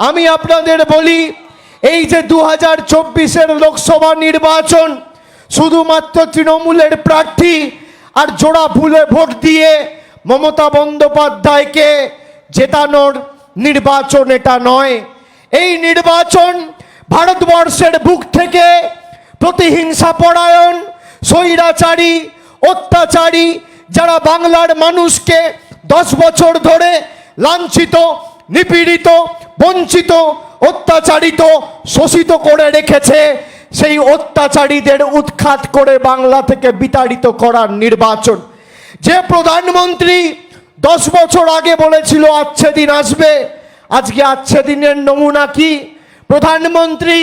আমি আপনাদের বলি, এই যে দু হাজার চব্বিশের লোকসভা নির্বাচন, শুধুমাত্র তৃণমূলের প্রার্থী আর জোড়া ভুলে ভোট দিয়ে মমতা বন্দ্যোপাধ্যায়কে জেতানোর নির্বাচন এটা নয়। এই নির্বাচন ভারতবর্ষের বুক থেকে প্রতিহিংসা পরায়ণ, স্বৈরাচারী, অত্যাচারী, যারা বাংলার মানুষকে দশ বছর ধরে লাঞ্ছিত, নিপীড়িত বঞ্চিত অত্যাচারিত শোষিত করে রেখেছে সেই অত্যাচারীদের উৎখাত করে বাংলা থেকে বিতাড়িত করার নির্বাচন যে প্রধানমন্ত্রী দশ বছর আগে বলেছিল আচ্ছে দিন আসবে আজকে আচ্ছে দিনের নমুনা কি প্রধানমন্ত্রী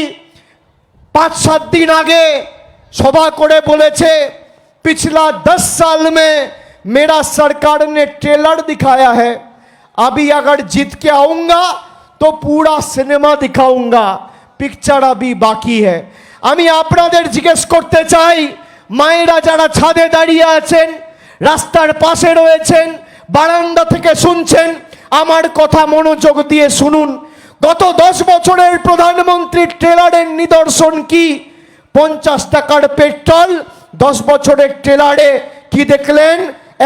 पाँच सात दिन आगे सभा करे बोले छे पिछला दस साल में मेरा सरकार ने ट्रेलर दिखाया है अभी अगर जीत के आऊंगा তো পুরা সিনেমা দেখাউঙ্গা পিকচার আবি বাকি হ্যাঁ আমি আপনাদের জিজ্ঞেস করতে চাই, মায়েরা যারা ছাদে দাঁড়িয়ে আছেন, রাস্তার পাশে রয়েছেন, বারান্দা থেকে শুনছেন, আমার কথা মনোযোগ দিয়ে শুনুন। গত দশ বছরের প্রধানমন্ত্রীর ট্রেলারের নিদর্শন কি? পঞ্চাশ টাকার পেট্রোল, দশ বছরের ট্রেলারে কি দেখলেন?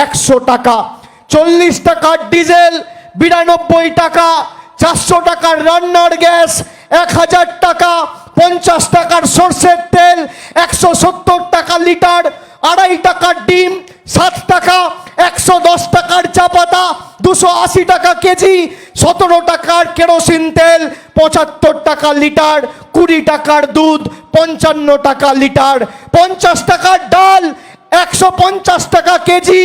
একশো টাকা। চল্লিশ টাকার ডিজেল, বিরানব্বই টাকা। চারশো টাকার রান্নার গ্যাস, এক হাজার টাকা, পঞ্চাশ টাকার সর্ষের তেল, একশো সত্তর টাকা লিটার, আড়াই টাকার ডিম, সাত টাকা, একশো দশ টাকার চা পাতা, দুশো আশি টাকা কেজি, সতেরো টাকার কেরোসিন তেল, পঁচাত্তর টাকা লিটার, কুড়ি টাকার দুধ, পঞ্চান্ন টাকা লিটার, পঞ্চাশ টাকার ডাল, একশো পঞ্চাশ টাকা কেজি,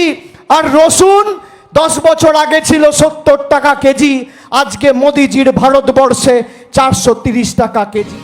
আর রসুন দশ বছর আগে ছিল সত্তর টাকা কেজি আজকে মোদিজির ভারতবর্ষে চারশো টাকা কেজি।